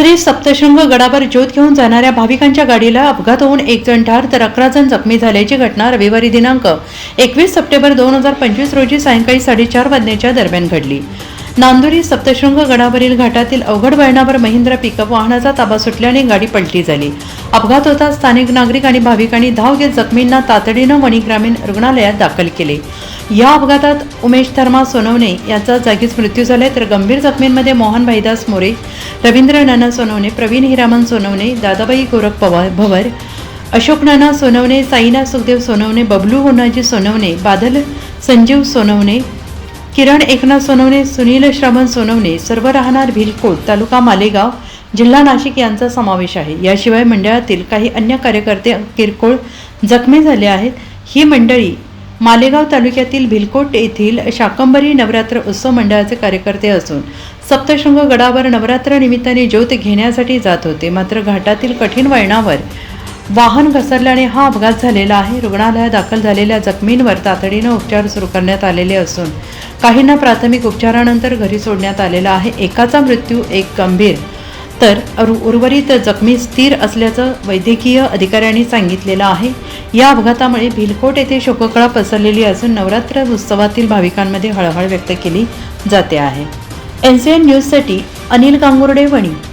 श्री सप्तशृंग गडावर ज्योत घेऊन जाणाऱ्या भाविकांच्या गाडीला अपघात होऊन एक जण ठार तर अकरा जण जखमी झाल्याची घटना रविवारी दिनांक एकवीस सप्टेंबर दोन हजार पंचवीस रोजी सायंकाळी साडेचार वाजण्याच्या दरम्यान घडली. नांदुरी सप्तशृंग गडावरील घाटातील अवघड वळणावर महिंद्रा पिकअप वाहनाचा ताबा सुटल्याने गाडी पलटी झाली. अपघात होता स्थानिक नागरिक आणि भाविकांनी धाव घेत जखमींना तातडीनं वणी ग्रामीण रुग्णालयात दाखल केले. या अपघातात उमेश धर्मा सोनवणे याचा जागीच मृत्यू झालाय. तर गंभीर जखमींमध्ये मोहन भाईदास मोरे रवींद्र नाना सोनवणे प्रवीण हिरामन सोनवणे दादाबाई गोरख पवार भवर अशोक नाना सोनवणे साईनाथ सुखदेव सोनवणे बबलू होनाजी सोनवणे बादल संजीव सोनवणे किरण एकनाथ सोनवणे सुनील श्रवण सोनवणे सर्व राहणार भिलकोट तालुका मालेगाव जिल्हा नाशिक यांचा समावेश आहे. याशिवाय मंडळातील काही अन्य कार्यकर्ते किरकोळ जखमी झाले आहेत. ही मंडळी मालेगाव तालुक्यातील भिलकोट येथील शाकंबरी नवरात्र उत्सव मंडळाचे कार्यकर्ते असून सप्तशृंग गडावर नवरात्र निमित्ताने ज्योत घेण्यासाठी जात होते. मात्र घाटातील कठीण वळणावर वाहन घसरल्याने हा अपघात झालेला आहे. रुग्णालयात दाखल झालेल्या जखमींवर तातडीनं उपचार सुरू करण्यात आलेले असून काहींना प्राथमिक उपचारानंतर घरी सोडण्यात आलेला आहे. एकाचा मृत्यू एक गंभीर तर उर- उर्वरित जखमी स्थिर असल्याचं वैद्यकीय अधिकाऱ्यांनी सांगितलेलं आहे. या अपघातामुळे भिलकोट येथे शोककळा पसरलेली असून नवरात्र उत्सवातील भाविकांमध्ये हळहळ व्यक्त केली जाते आहे. एन सी एन न्यूजसाठी अनिल गांगुर्डे वणी.